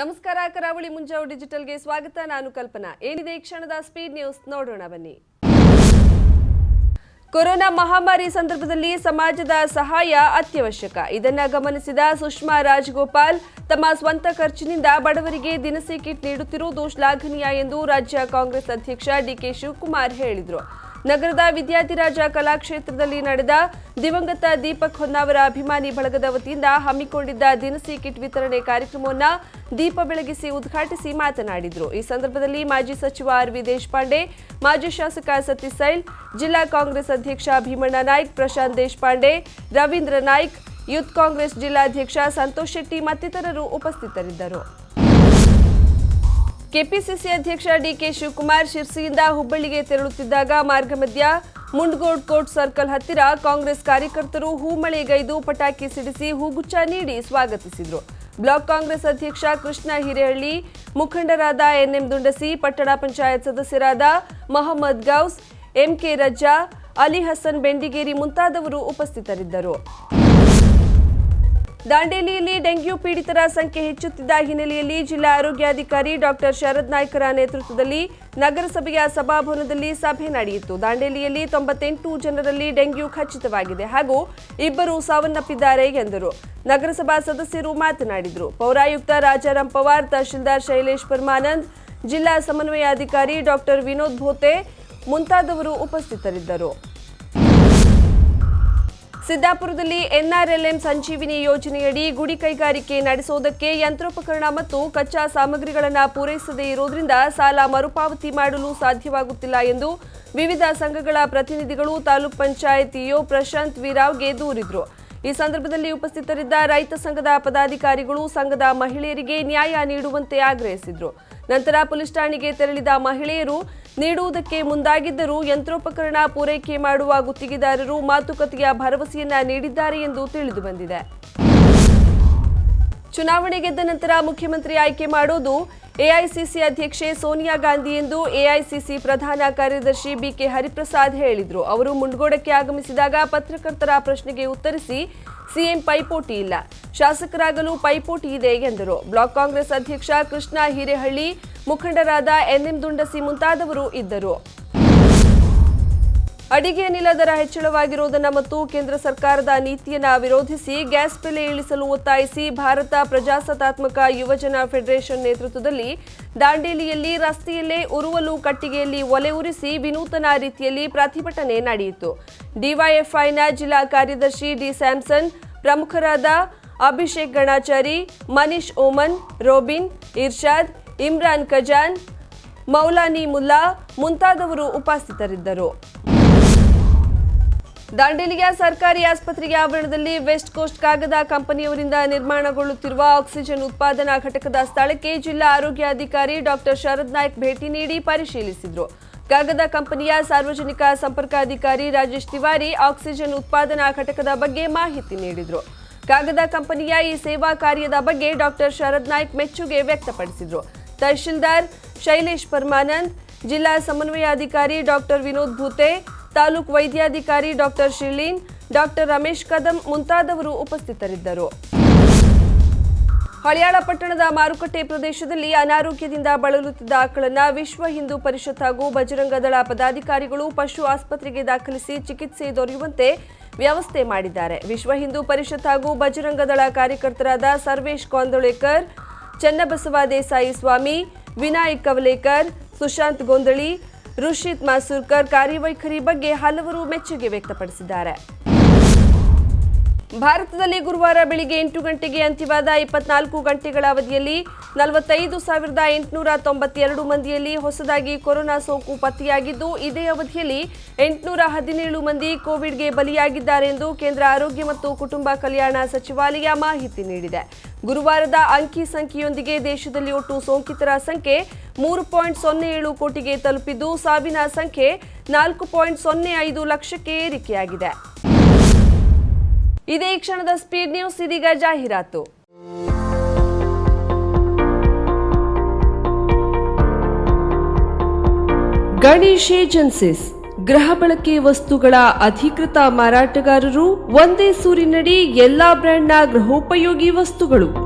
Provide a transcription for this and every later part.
ನಮಸ್ಕಾರ, ಕರಾವಳಿ ಮುಂಜಾವು ಡಿಜಿಟಲ್ಗೆ ಸ್ವಾಗತ. ನಾನು ಕಲ್ಪನಾ. ಏನಿದೆ ಈ ಕ್ಷಣದ ಸ್ಪೀಡ್ ನ್ಯೂಸ್ ನೋಡೋಣ ಬನ್ನಿ. ಕೊರೋನಾ ಮಹಾಮಾರಿ ಸಂದರ್ಭದಲ್ಲಿ ಸಮಾಜದ ಸಹಾಯ ಅತ್ಯವಶ್ಯಕ. ಇದನ್ನ ಗಮನಿಸಿದ ಸುಷ್ಮಾ ರಾಜಗೋಪಾಲ್, ತಮ್ಮ ಸ್ವಂತ ಖರ್ಚಿನಿಂದ ಬಡವರಿಗೆ ದಿನಸಿ ಕಿಟ್ ನೀಡುತ್ತಿರುವುದು ಶ್ಲಾಘನೀಯ ಎಂದು ರಾಜ್ಯ ಕಾಂಗ್ರೆಸ್ ಅಧ್ಯಕ್ಷ ಡಿಕೆ ಶಿವಕುಮಾರ್ ಹೇಳಿದರು. ನಗರದ ವಿದ್ಯಾರ್ಥಿರಾಜ ಕಲಾಕ್ಷೇತ್ರದಲ್ಲಿ ನಡೆದ ದಿವಂಗತ ದೀಪಕ್ ಹೊನ್ನಾವರ ಅಭಿಮಾನಿ ಬಳಗದ ವತಿಯಿಂದ ಹಮ್ಮಿಕೊಂಡಿದ್ದ ದಿನಸಿ ಕಿಟ್ ವಿತರಣೆ ಕಾರ್ಯಕ್ರಮವನ್ನು ದೀಪ ಬೆಳಗಿಸಿ ಉದ್ಘಾಟಿಸಿ ಮಾತನಾಡಿದರು. ಈ ಸಂದರ್ಭದಲ್ಲಿ ಮಾಜಿ ಸಚಿವ ಆರ್ ವಿ ದೇಶಪಾಂಡೆ, ಮಾಜಿ ಶಾಸಕ ಸತೀಶ್ ಜಿಲ್ಲಾ ಕಾಂಗ್ರೆಸ್ ಅಧ್ಯಕ್ಷ ಭೀಮಣ್ಣ ನಾಯ್ಕ್, ಪ್ರಶಾಂತ್ ದೇಶಪಾಂಡೆ, ರವೀಂದ್ರ ನಾಯ್ಕ್, ಯೂತ್ ಕಾಂಗ್ರೆಸ್ ಜಿಲ್ಲಾಧ್ಯಕ್ಷ ಸಂತೋಷ್ ಶೆಟ್ಟಿ ಮತ್ತಿತರರು ಉಪಸ್ಥಿತರಿದ್ದರು. ಕೆಪಿಸಿಸಿ ಅಧ್ಯಕ್ಷ ಡಿಕೆ ಶಿವಕುಮಾರ್ ಶಿರ್ಸಿಯಿಂದ ಹುಬ್ಬಳ್ಳಿಗೆ ತೆರಳುತ್ತಿದ್ದಾಗ ಮಾರ್ಗ ಮಧ್ಯ ಮುಂಡ್ಗೋಡ್ ಕೋರ್ಟ್ ಸರ್ಕಲ್ ಹತ್ತಿರ ಕಾಂಗ್ರೆಸ್ ಕಾರ್ಯಕರ್ತರು ಹೂಮಳೆಗೈದು ಪಟಾಕಿ ಸಿಡಿಸಿ ಹೂಗುಚ್ಛ ನೀಡಿ ಸ್ವಾಗತಿಸಿದರು. ಬ್ಲಾಕ್ ಕಾಂಗ್ರೆಸ್ ಅಧ್ಯಕ್ಷ ಕೃಷ್ಣ ಹಿರೇಹಳ್ಳಿ, ಮುಖಂಡರಾದ ಎನ್ಎಂ ದುಂಡಸಿ, ಪಟ್ಟಣ ಪಂಚಾಯತ್ ಸದಸ್ಯರಾದ ಮೊಹಮ್ಮದ್ ಗೌಸ್, ಎಂಕೆ ರಜ್ಜಾ, ಅಲಿ ಹಸನ್ ಬೆಂಡಿಗೇರಿ ಮುಂತಾದವರು ಉಪಸ್ಥಿತರಿದ್ದರು. ದಾಂಡೇಲಿಯಲ್ಲಿ ಡೆಂಗ್ಯೂ ಪೀಡಿತರ ಸಂಖ್ಯೆ ಹೆಚ್ಚುತ್ತಿದ್ದ ಹಿನ್ನೆಲೆಯಲ್ಲಿ ಜಿಲ್ಲಾ ಆರೋಗ್ಯಾಧಿಕಾರಿ ಡಾಕ್ಟರ್ ಶರದ್ ನಾಯ್ಕರ ನೇತೃತ್ವದಲ್ಲಿ ನಗರಸಭೆಯ ಸಭಾಭವನದಲ್ಲಿ ಸಭೆ ನಡೆಯಿತು. ದಾಂಡೇಲಿಯಲ್ಲಿ ತೊಂಬತ್ತೆಂಟು ಜನರಲ್ಲಿ ಡೆಂಗ್ಯೂ ಖಚಿತವಾಗಿದೆ ಹಾಗೂ ಇಬ್ಬರು ಸಾವನ್ನಪ್ಪಿದ್ದಾರೆ ಎಂದರು. ನಗರಸಭಾ ಸದಸ್ಯರು ಮಾತನಾಡಿದರು. ಪೌರಾಯುಕ್ತ ರಾಜಾರಾಮ್ ಪವಾರ್, ತಹಶೀಲ್ದಾರ್ ಶೈಲೇಶ್ ಪರಮಾನಂದ್, ಜಿಲ್ಲಾ ಸಮನ್ವಯಾಧಿಕಾರಿ ಡಾಕ್ಟರ್ ವಿನೋದ್ ಭೋತೆ ಮುಂತಾದವರು ಉಪಸ್ಥಿತರಿದ್ದರು. ಸಿದ್ದಾಪುರದಲ್ಲಿ ಎನ್ಆರ್ಎಲ್ಎಂ ಸಂಜೀವಿನಿ ಯೋಜನೆಯಡಿ ಗುಡಿ ಕೈಗಾರಿಕೆ ನಡೆಸುವುದಕ್ಕೆ ಯಂತ್ರೋಪಕರಣ ಮತ್ತು ಕಚ್ಚಾ ಸಾಮಗ್ರಿಗಳನ್ನು ಪೂರೈಸದೇ ಇರುವುದರಿಂದ ಸಾಲ ಮರುಪಾವತಿ ಮಾಡಲು ಸಾಧ್ಯವಾಗುತ್ತಿಲ್ಲ ಎಂದು ವಿವಿಧ ಸಂಘಗಳ ಪ್ರತಿನಿಧಿಗಳು ತಾಲೂಕ್ ಪಂಚಾಯತ್ ಇಒ ಪ್ರಶಾಂತ್ ವೀರಾವ್ಗೆ ದೂರಿದರು. ಈ ಸಂದರ್ಭದಲ್ಲಿ ಉಪಸ್ಥಿತರಿದ್ದ ರೈತ ಸಂಘದ ಪದಾಧಿಕಾರಿಗಳು ಸಂಘದ ಮಹಿಳೆಯರಿಗೆ ನ್ಯಾಯ ನೀಡುವಂತೆ ಆಗ್ರಹಿಸಿದರು. ನಂತರ ಪೊಲೀಸ್ ಠಾಣೆಗೆ ತೆರಳಿದ ಮಹಿಳೆಯರು ನೀಡುವುದಕ್ಕೆ ಮುಂದಾಗಿದ್ದರೂ ಯಂತ್ರೋಪಕರಣ ಪೂರೈಕೆ ಮಾಡುವ ಗುತ್ತಿಗೆದಾರರು ಮಾತುಕತೆಯ ಭರವಸೆಯನ್ನ ನೀಡಿದ್ದಾರೆ ಎಂದು ತಿಳಿದುಬಂದಿದೆ ಚುನಾವಣೆ ಗೆದ್ದ ನಂತರ ಮುಖ್ಯಮಂತ್ರಿ ಆಯ್ಕೆ ಮಾಡೋದು ಎಐಸಿಸಿ ಅಧ್ಯಕ್ಷೆ ಸೋನಿಯಾ ಗಾಂಧಿ ಎಂದು ಎಐಸಿಸಿ ಪ್ರಧಾನ ಕಾರ್ಯದರ್ಶಿ ಬಿಕೆ ಹರಿಪ್ರಸಾದ್ ಹೇಳಿದರು. ಅವರು ಮುಂಡಗೋಡಕ್ಕೆ ಆಗಮಿಸಿದಾಗ ಪತ್ರಕರ್ತರ ಪ್ರಶ್ನೆಗೆ ಉತ್ತರಿಸಿ, ಸಿಎಂ ಪೈಪೋಟಿ ಇಲ್ಲ, ಶಾಸಕರಾಗಲು ಪೈಪೋಟಿ ಇದೆ ಎಂದರು. ಬ್ಲಾಕ್ ಕಾಂಗ್ರೆಸ್ ಅಧ್ಯಕ್ಷ ಕೃಷ್ಣ ಹಿರೇಹಳ್ಳಿ ಮುಖಂಡರಾದ ಎನ್ಎಂ ದುಂಡಸಿ ಮುಂತಾದವರು ಇದ್ದರು. ಅಡಿಗೆ ಅನಿಲ ದರ ಹೆಚ್ಚಳವಾಗಿರುವುದನ್ನು ಮತ್ತು ಕೇಂದ್ರ ಸರ್ಕಾರದ ನೀತಿಯನ್ನು ವಿರೋಧಿಸಿ ಗ್ಯಾಸ್ ಬೆಲೆ ಇಳಿಸಲು ಒತ್ತಾಯಿಸಿ ಭಾರತ ಪ್ರಜಾಸತ್ತಾತ್ಮಕ ಯುವಜನ ಫೆಡರೇಷನ್ ನೇತೃತ್ವದಲ್ಲಿ ದಾಂಡೇಲಿಯಲ್ಲಿ ರಸ್ತೆಯಲ್ಲೇ ಉರುವಲು ಕಟ್ಟಿಗೆಯಲ್ಲಿ ಒಲೆ ಉರಿಸಿ ವಿನೂತನ ರೀತಿಯಲ್ಲಿ ಪ್ರತಿಭಟನೆ ನಡೆಯಿತು. ಡಿವೈಎಫ್ಐನ ಜಿಲ್ಲಾ ಕಾರ್ಯದರ್ಶಿ ಡಿ ಸ್ಯಾಮ್ಸನ್, ಪ್ರಮುಖರಾದ ಅಭಿಷೇಕ್ ಗಣಾಚಾರಿ, ಮನೀಶ್ ಓಮನ್, ರೋಬಿನ್, ಇರ್ಷಾದ್ ಇಮ್ರಾನ್ ಖಜಾನ್, ಮೌಲಾನಿ ಮುಲ್ಲಾ ಮುಂತಾದವರು ಉಪಸ್ಥಿತರಿದ್ದರು. ದಾಂಡೇಲಿಯ ಸರ್ಕಾರಿ ಆಸ್ಪತ್ರೆಯ ಆವರಣದಲ್ಲಿ ವೆಸ್ಟ್ ಕೋಸ್ಟ್ ಕಾಗದ ಕಂಪನಿಯವರಿಂದ ನಿರ್ಮಾಣಗೊಳ್ಳುತ್ತಿರುವ ಆಕ್ಸಿಜನ್ ಉತ್ಪಾದನಾ ಘಟಕದ ಸ್ಥಳಕ್ಕೆ ಜಿಲ್ಲಾ ಆರೋಗ್ಯಾಧಿಕಾರಿ ಡಾಕ್ಟರ್ ಶರದ್ ನಾಯ್ಕ್ ಭೇಟಿ ನೀಡಿ ಪರಿಶೀಲಿಸಿದರು. ಕಾಗದ ಕಂಪನಿಯ ಸಾರ್ವಜನಿಕ ಸಂಪರ್ಕಾಧಿಕಾರಿ ರಾಜೇಶ್ ತಿವಾರಿ ಆಕ್ಸಿಜನ್ ಉತ್ಪಾದನಾ ಘಟಕದ ಬಗ್ಗೆ ಮಾಹಿತಿ ನೀಡಿದರು. ಕಾಗದ ಕಂಪನಿಯ ಈ ಸೇವಾ ಕಾರ್ಯದ ಬಗ್ಗೆ ಡಾಕ್ಟರ್ ಶರದ್ ನಾಯ್ಕ್ ಮೆಚ್ಚುಗೆ ವ್ಯಕ್ತಪಡಿಸಿದರು. ತಹಶೀಲ್ದಾರ್ ಶೈಲೇಶ್ ಪರಮಾನಂದ್, ಜಿಲ್ಲಾ ಸಮನ್ವಯಾಧಿಕಾರಿ ಡಾಕ್ಟರ್ ವಿನೋದ್ ಭೂತೆ, ತಾಲೂಕು ವೈದ್ಯಾಧಿಕಾರಿ doctor Shirleen, doctor Ramesh Kadam ಮುಂತಾದವರು ಉಪಸ್ಥಿತರಿದ್ದರು. ಹಳಿಯಾಳ ಪಟ್ಟಣದ ಮಾರುಕಟ್ಟೆ ಪ್ರದೇಶದಲ್ಲಿ ಅನಾರೋಗ್ಯದಿಂದ ಬಳಲುತ್ತಿದ್ದ ಆಕಳನ್ನು ವಿಶ್ವ ಹಿಂದೂ ಪರಿಷತ್ ಹಾಗೂ ಬಜರಂಗ ದಳ ಪದಾಧಿಕಾರಿಗಳು ಪಶು ಆಸ್ಪತ್ರೆಗೆ ದಾಖಲಿಸಿ ಚಿಕಿತ್ಸೆ ದೊರೆಯುವಂತೆ ವ್ಯವಸ್ಥೆ ಮಾಡಿದ್ದಾರೆ. ವಿಶ್ವ ಹಿಂದೂ ಪರಿಷತ್ ಹಾಗೂ ಬಜರಂಗ ದಳ ಕಾರ್ಯಕರ್ತರಾದ ಸರ್ವೇಶ್ ಕೊಂದೊಳೇಕರ್ ಚನ್ನಬಸವ ದೇಸಾಯಿ ಸ್ವಾಮಿ ವಿನಾಯಕ್ ಕವಲೇಕರ್ ಸುಶಾಂತ್ ಗೊಂದಳಿ ರುಷಿತ್ ಮಾಸೂರ್ಕರ್ ಕಾರ್ಯವೈಖರಿ ಬಗ್ಗೆ ಹಲವರು ಮೆಚ್ಚುಗೆ ವ್ಯಕ್ತಪಡಿಸಿದ್ದಾರೆ. ಭಾರತದಲ್ಲಿ ಗುರುವಾರ ಬೆಳಿಗ್ಗೆ ಎಂಟು ಗಂಟೆಗೆ ಅಂತ್ಯವಾದ ಇಪ್ಪತ್ನಾಲ್ಕು ಗಂಟೆಗಳ ಅವಧಿಯಲ್ಲಿ ನಲವತ್ತೈದು ಸಾವಿರದ ಎಂಟುನೂರ ತೊಂಬತ್ತೆರಡು ಮಂದಿಯಲ್ಲಿ ಹೊಸದಾಗಿ ಕೊರೋನಾ ಸೋಂಕು ಪತ್ತೆಯಾಗಿದ್ದು, ಇದೇ ಅವಧಿಯಲ್ಲಿ ಎಂಟುನೂರ ಹದಿನೇಳು ಮಂದಿ ಕೋವಿಡ್ಗೆ ಬಲಿಯಾಗಿದ್ದಾರೆ ಎಂದು ಕೇಂದ್ರ ಆರೋಗ್ಯ ಮತ್ತು ಕುಟುಂಬ ಕಲ್ಯಾಣ ಸಚಿವಾಲಯ ಮಾಹಿತಿ ನೀಡಿದೆ. ಗುರುವಾರದ ಅಂಕಿ ಸಂಖ್ಯೆಯೊಂದಿಗೆ ದೇಶದಲ್ಲಿ ಒಟ್ಟು ಸೋಂಕಿತರ ಸಂಖ್ಯೆ ಮೂರು ಪಾಯಿಂಟ್ ಸೊನ್ನೆ ಏಳು ಕೋಟಿಗೆ ತಲುಪಿದ್ದು, ಸಾವಿನ ಸಂಖ್ಯೆ ನಾಲ್ಕು ಪಾಯಿಂಟ್ ಸೊನ್ನೆ ಐದು ಲಕ್ಷಕ್ಕೆ ಏರಿಕೆಯಾಗಿದೆ. ಇದೇ ಕ್ಷಣದ ಸ್ಪೀಡ್ ನ್ಯೂಸ್ ಇದೀಗ ಜಾಹೀರಾತು. ಗಣೇಶ್ ಏಜೆನ್ಸಿಸ್, ಗೃಹ ಬಳಕೆ ವಸ್ತುಗಳ ಅಧಿಕೃತ ಮಾರಾಟಗಾರರು ಒಂದೇ ಸೂರಿನಡಿ ಎಲ್ಲಾ ಬ್ರ್ಯಾಂಡ್ನ ಗೃಹೋಪಯೋಗಿ ವಸ್ತುಗಳು.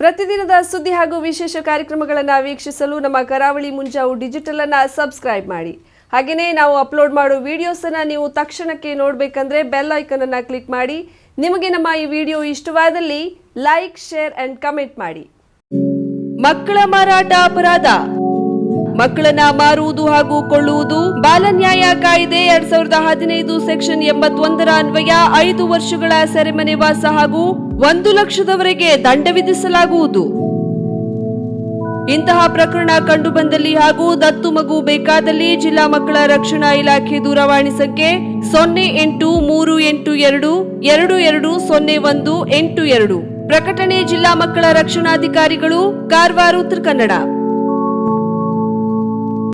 ಪ್ರತಿದಿನದ ಸುದ್ದಿ ಹಾಗೂ ವಿಶೇಷ ಕಾರ್ಯಕ್ರಮಗಳನ್ನು ವೀಕ್ಷಿಸಲು ನಮ್ಮ ಕರಾವಳಿ ಮುಂಜಾವು ಡಿಜಿಟಲ್ ಅನ್ನ ಸಬ್ಸ್ಕ್ರೈಬ್ ಮಾಡಿ. ಹಾಗೆಯೇ ನಾವು ಅಪ್ಲೋಡ್ ಮಾಡೋ ವಿಡಿಯೋಸ್ ಅನ್ನ ನೀವು ತಕ್ಷಣಕ್ಕೆ ನೋಡಬೇಕಂದ್ರೆ ಬೆಲ್ ಐಕನ್ ಅನ್ನು ಕ್ಲಿಕ್ ಮಾಡಿ. ನಿಮಗೆ ನಮ್ಮ ಈ ವಿಡಿಯೋ ಇಷ್ಟವಾದಲ್ಲಿ ಲೈಕ್ ಶೇರ್ ಅಂಡ್ ಕಮೆಂಟ್ ಮಾಡಿ. ಮಕ್ಕಳ ಮಾರಾಟ ಅಪರಾಧ. ಮಕ್ಕಳನ್ನ ಮಾರುವುದು ಹಾಗೂ ಕೊಳ್ಳುವುದು ಬಾಲನ್ಯಾಯ ಕಾಯ್ದೆ ಎರಡ್ ಸಾವಿರದ ಹದಿನೈದು ಸೆಕ್ಷನ್ ಎಂಬತ್ತೊಂದರ ಅನ್ವಯ ಐದು ವರ್ಷಗಳ ಸೆರೆಮನೆ ವಾಸ ಹಾಗೂ ಒಂದು ಲಕ್ಷದವರೆಗೆ ದಂಡ ವಿಧಿಸಲಾಗುವುದು. ಇಂತಹ ಪ್ರಕರಣ ಕಂಡುಬಂದಲ್ಲಿ ಹಾಗೂ ದತ್ತು ಮಗು ಬೇಕಾದಲ್ಲಿ ಜಿಲ್ಲಾ ಮಕ್ಕಳ ರಕ್ಷಣಾ ಇಲಾಖೆ ದೂರವಾಣಿ ಸಂಖ್ಯೆ ಸೊನ್ನೆ ಎಂಟು ಮೂರು ಎಂಟು ಎರಡು ಎರಡು ಎರಡು ಸೊನ್ನೆ ಒಂದು ಎಂಟು ಎರಡು. ಪ್ರಕಟಣೆ ಜಿಲ್ಲಾ ಮಕ್ಕಳ ರಕ್ಷಣಾಧಿಕಾರಿಗಳು, ಕಾರವಾರ, ಉತ್ತರ ಕನ್ನಡ.